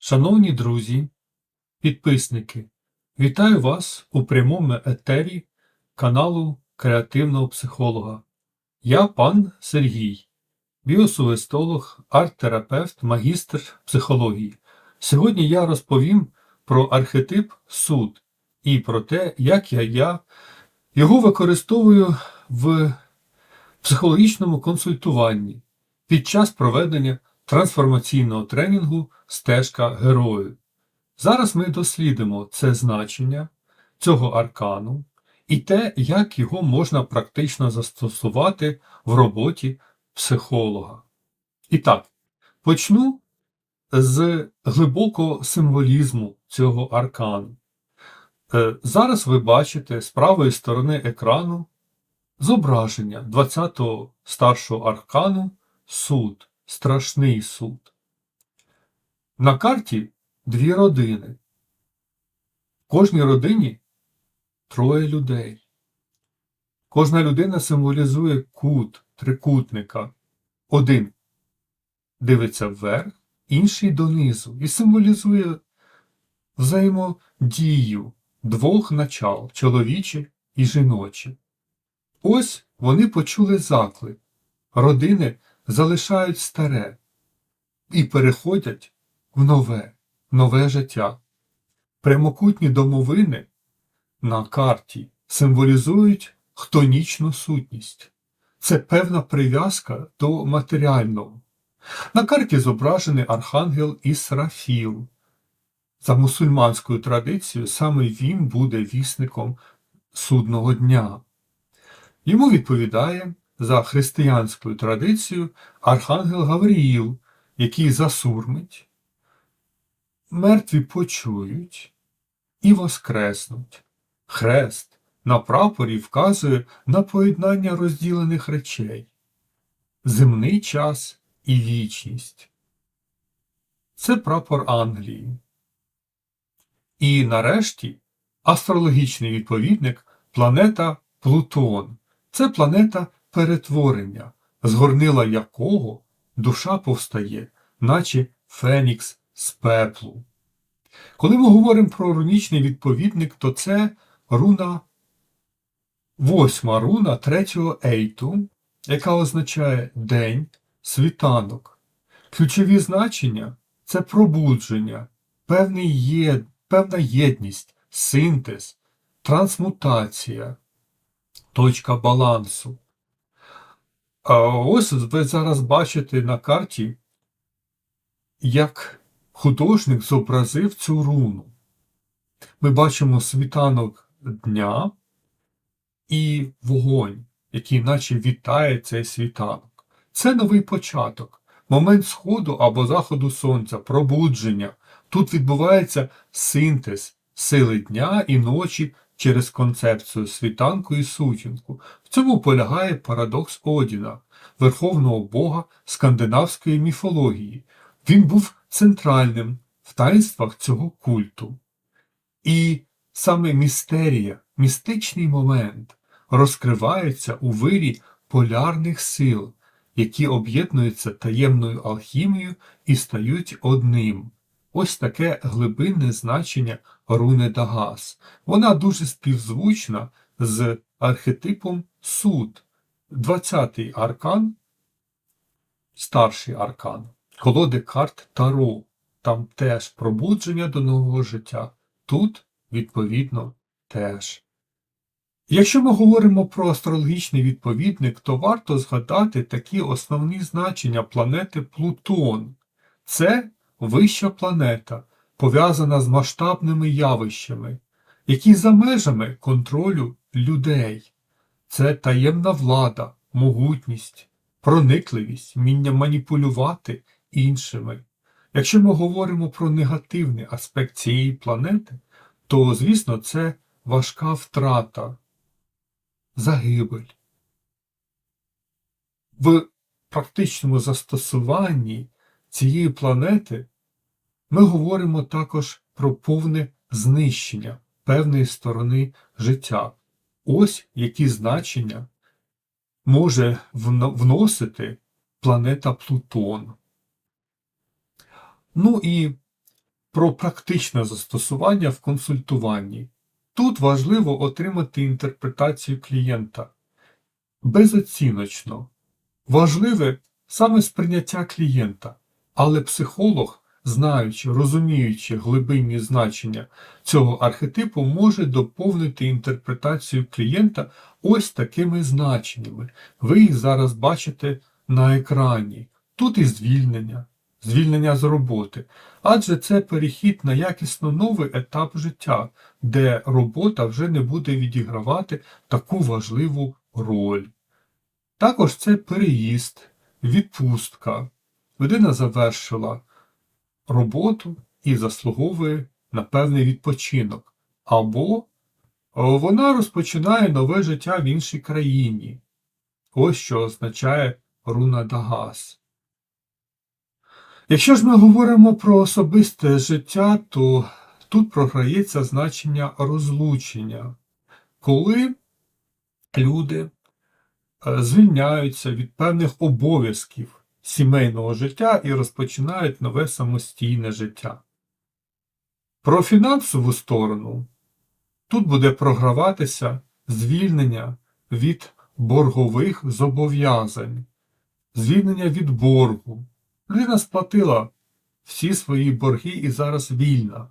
Шановні друзі, підписники, вітаю вас у прямому етері каналу Креативного психолога. Я пан Сергій, біосувестолог, арт-терапевт, магістр психології. Сьогодні я розповім про архетип суд і про те, як я, я його використовую в психологічному консультуванні під час проведення трансформаційного тренінгу Стежка герою. Зараз ми дослідимо це значення цього аркану і те, як його можна практично застосувати в роботі психолога. І так, почну з глибокого символізму цього аркану. Е, Зараз ви бачите з правої сторони екрану зображення 20-го старшого аркану суд, страшний суд. На карті дві родини. В кожній родині троє людей. Кожна людина символізує кут трикутника. Один дивиться вверх, інший донизу і символізує взаємодію двох начал чоловіче і жіноче. Ось вони почули заклик. Родини залишають старе і переходять в нове, нове життя. Прямокутні домовини на карті символізують хтонічну сутність. Це певна прив'язка до матеріального. На карті зображений архангел Ісрафіл. За мусульманською традицією, саме він буде вісником судного дня. Йому відповідає за християнською традицією архангел Гавріїл, який засурмить, мертві почують і воскреснуть. Хрест на прапорі вказує на поєднання розділених речей, земний час і вічність. Це прапор Англії. І нарешті астрологічний відповідник планета Плутон. Це планета перетворення, з горнила якого душа повстає, наче Фенікс з пеплу. Коли ми говоримо про рунічний відповідник, то це руна восьма руна третього ейту, яка означає день, світанок. Ключові значення це пробудження, певний є, певна єдність, синтез, трансмутація, точка балансу. А ось ви зараз бачите на карті, як художник зобразив цю руну. Ми бачимо світанок дня і вогонь, який наче вітає цей світанок. Це новий початок, момент сходу або заходу сонця, пробудження. Тут відбувається синтез сили дня і ночі через концепцію світанку і сутінку. В цьому полягає парадокс Одіна, верховного бога скандинавської міфології. Він був центральним в таїнствах цього культу. І саме містерія, містичний момент розкривається у вирі полярних сил, які об'єднуються таємною алхімією і стають одним. Ось таке глибинне значення руни Дагас. Вона дуже співзвучна з архетипом суд, 20-й аркан, старший аркан, колоди карт Таро. Там теж пробудження до нового життя. Тут, відповідно, теж. Якщо ми говоримо про астрологічний відповідник, то варто згадати такі основні значення планети Плутон. Це вища планета, пов'язана з масштабними явищами, які за межами контролю людей. Це таємна влада, могутність, проникливість, вміння маніпулювати іншими. Якщо ми говоримо про негативний аспект цієї планети, то, звісно, це важка втрата, загибель. В практичному застосуванні цієї планети ми говоримо також про повне знищення певної сторони життя. Ось які значення може вносити планета Плутон. Ну і про практичне застосування в консультуванні. Тут важливо отримати інтерпретацію клієнта безоціночно. Важливе саме сприйняття клієнта, але психолог, знаючи, розуміючи глибинні значення цього архетипу, може доповнити інтерпретацію клієнта ось такими значеннями. Ви їх зараз бачите на екрані. Тут і звільнення, звільнення з роботи, адже це перехід на якісно новий етап життя, де робота вже не буде відігравати таку важливу роль. Також це переїзд, відпустка. Людина завершила роботу і заслуговує на певний відпочинок, або вона розпочинає нове життя в іншій країні. Ось що означає руна Дагас. Якщо ж ми говоримо про особисте життя, то тут програється значення розлучення, коли люди е, звільняються від певних обов'язків сімейного життя і розпочинають нове самостійне життя. Про фінансову сторону тут буде програватися звільнення від боргових зобов'язань, звільнення від боргу. Людина сплатила всі свої борги і зараз вільна.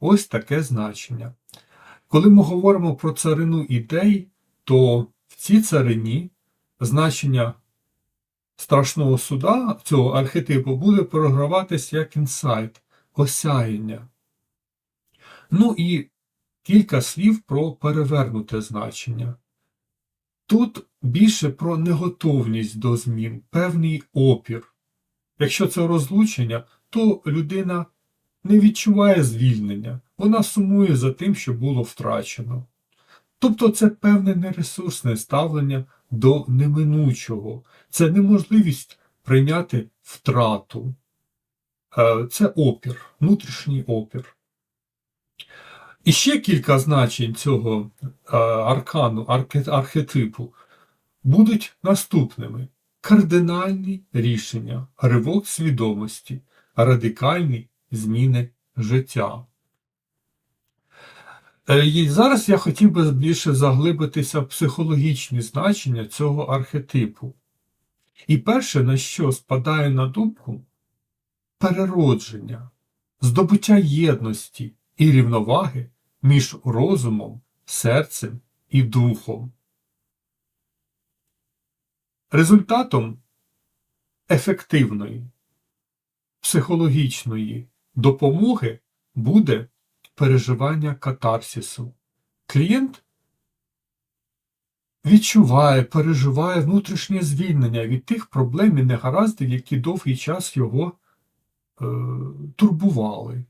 Ось таке значення. Коли ми говоримо про царину ідей, то в цій царині значення страшного суда цього архетипу буде програватися як інсайт, осяяння. Ну і кілька слів про перевернуте значення. Тут більше про неготовність до змін, певний опір. Якщо це розлучення, то людина не відчуває звільнення, вона сумує за тим, що було втрачено. Тобто це певне нересурсне ставлення до неминучого, це неможливість прийняти втрату, е, це опір, внутрішній опір. І ще кілька значень цього е, аркану, архетипу будуть наступними кардинальні рішення, ривок свідомості, радикальні зміни життя. Е, і Зараз я хотів би більше заглибитися в психологічні значення цього архетипу. І перше, на що спадає на думку, переродження, здобуття єдності і рівноваги між розумом, серцем і духом. Результатом ефективної психологічної допомоги буде переживання катарсису. Клієнт відчуває, переживає внутрішнє звільнення від тих проблем і негараздів, які довгий час його е, турбували.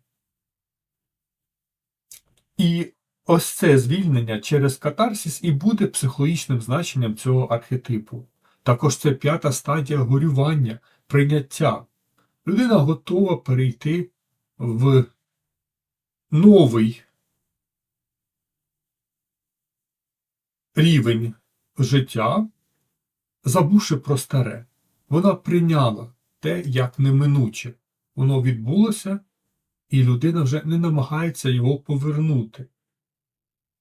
І ось це звільнення через катарсис і буде психологічним значенням цього архетипу. Також це п'ята стадія горювання, прийняття. Людина готова перейти в новий рівень життя, забувши про старе. Вона прийняла те, як неминуче. Воно відбулося, і людина вже не намагається його повернути.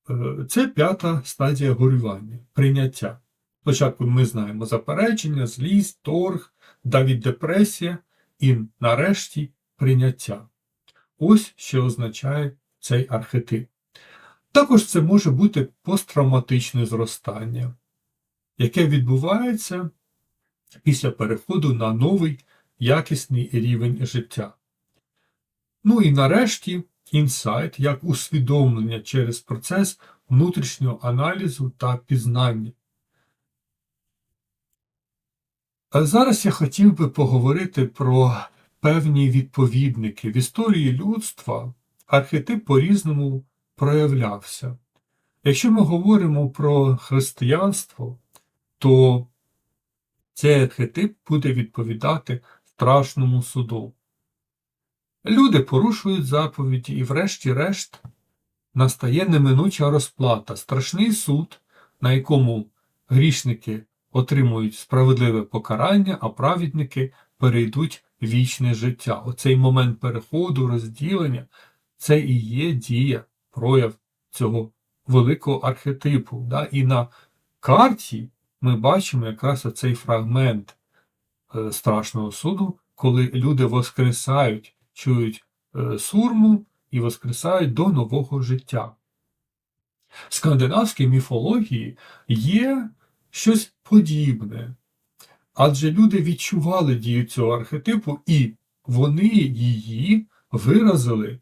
Е, це п'ята стадія горювання, прийняття. Спочатку ми знаємо заперечення, злість, торг, навіть депресія і нарешті прийняття. Ось що означає цей архетип. Також це може бути посттравматичне зростання, яке відбувається після переходу на новий якісний рівень життя. Ну і нарешті інсайт як усвідомлення через процес внутрішнього аналізу та пізнання. А Зараз я хотів би поговорити про певні відповідники. В історії людства архетип по-різному проявлявся. Якщо ми говоримо про християнство, то цей архетип буде відповідати страшному суду. Люди порушують заповіді і, врешті-решт, настає неминуча розплата, страшний суд, на якому грішники отримують справедливе покарання, а праведники перейдуть вічне життя. Оцей момент переходу, розділення це і є дія, прояв цього великого архетипу. Да? І на карті ми бачимо якраз оцей фрагмент е, страшного суду, коли люди воскресають, чують е, сурму і воскресають до нового життя. В скандинавській міфології є щось подібне, адже люди відчували дію цього архетипу, і вони її виразили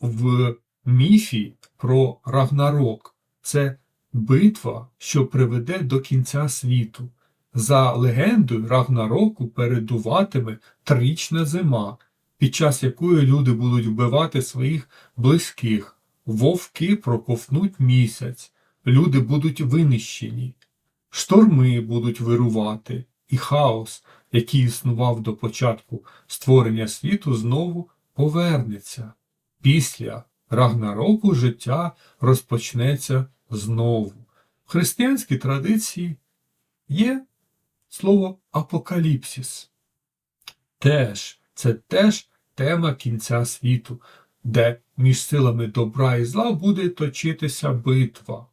в міфі про Рагнарок. Це битва, що приведе до кінця світу. За легендою, Рагнароку передуватиме трична зима, під час якої люди будуть вбивати своїх близьких, вовки проковтнуть місяць, люди будуть винищені, шторми будуть вирувати, і хаос, який існував до початку створення світу, знову повернеться. Після Рагнароку життя розпочнеться знову. В християнській традиції є слово апокаліпсис. Теж, це теж тема кінця світу, де між силами добра і зла буде точитися битва,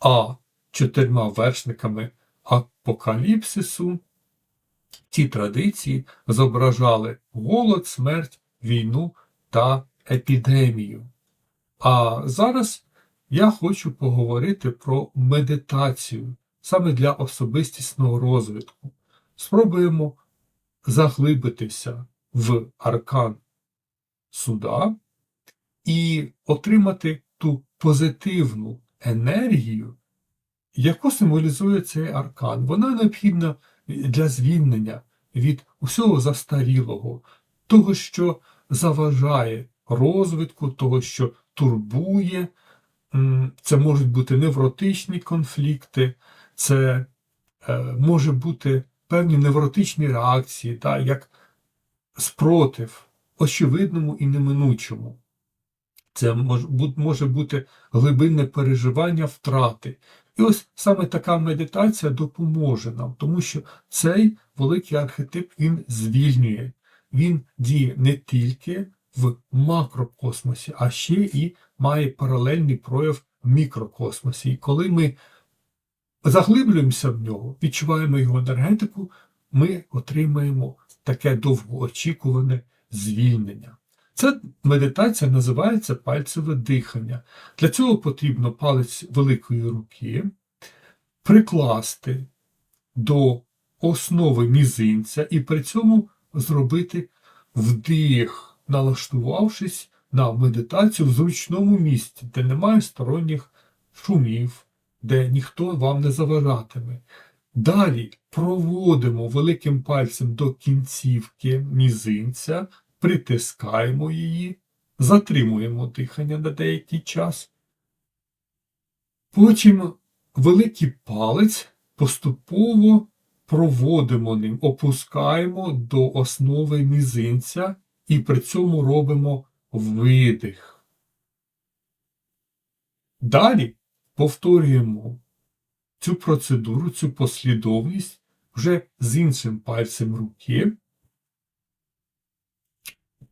а чотирма вершниками апокаліпсису ці традиції зображали голод, смерть, війну та епідемію. А зараз я хочу поговорити про медитацію саме для особистісного розвитку. Спробуємо заглибитися в аркан суда і отримати ту позитивну енергію, яку символізує цей аркан. Вона необхідна для звільнення від усього застарілого, того, що заважає розвитку, того, що турбує. Це можуть бути невротичні конфлікти, це е, може бути певні невротичні реакції, та, як спротив очевидному і неминучому. Це може бути глибинне переживання втрати. І ось саме така медитація допоможе нам, тому що цей великий архетип він звільнює. Він діє не тільки в макрокосмосі, а ще і має паралельний прояв в мікрокосмосі. І коли ми заглиблюємося в нього, відчуваємо його енергетику, ми отримаємо таке довгоочікуване звільнення. Ця медитація називається пальцеве дихання. Для цього потрібно палець великої руки прикласти до основи мізинця і при цьому зробити вдих, налаштувавшись на медитацію в зручному місці, де немає сторонніх шумів, де ніхто вам не заважатиме. Далі проводимо великим пальцем до кінцівки мізинця, притискаємо її, затримуємо дихання на деякий час. Потім великий палець поступово проводимо ним, опускаємо до основи мізинця і при цьому робимо видих. Далі повторюємо цю процедуру, цю послідовність вже з іншим пальцем руки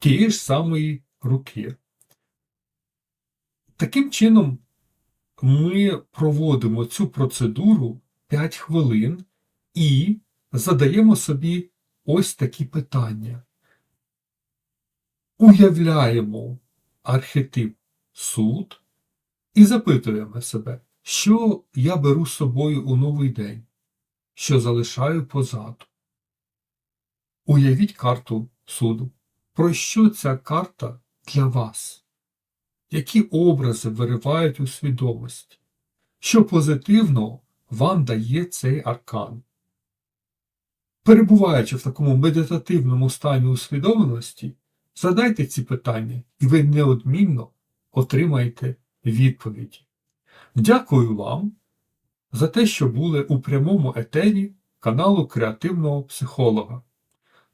тієї ж самої руки. Таким чином, ми проводимо цю процедуру 5 хвилин і задаємо собі ось такі питання. Уявляємо архетип суд і запитуємо себе, що я беру з собою у новий день, що залишаю позаду. Уявіть карту суду. Про що ця карта для вас? Які образи виривають у свідомості? Що позитивно вам дає цей аркан? Перебуваючи в такому медитативному стані усвідомленості, задайте ці питання, і ви неодмінно отримаєте відповіді. Дякую вам за те, що були у прямому етері каналу Креативного психолога.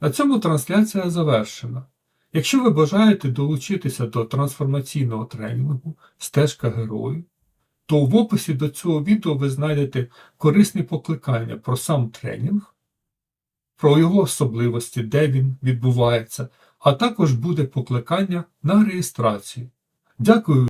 На цьому трансляція завершена. Якщо ви бажаєте долучитися до трансформаційного тренінгу Стежка герою, то в описі до цього відео ви знайдете корисні покликання про сам тренінг про його особливості, де він відбувається, а також буде покликання на реєстрацію. Дякую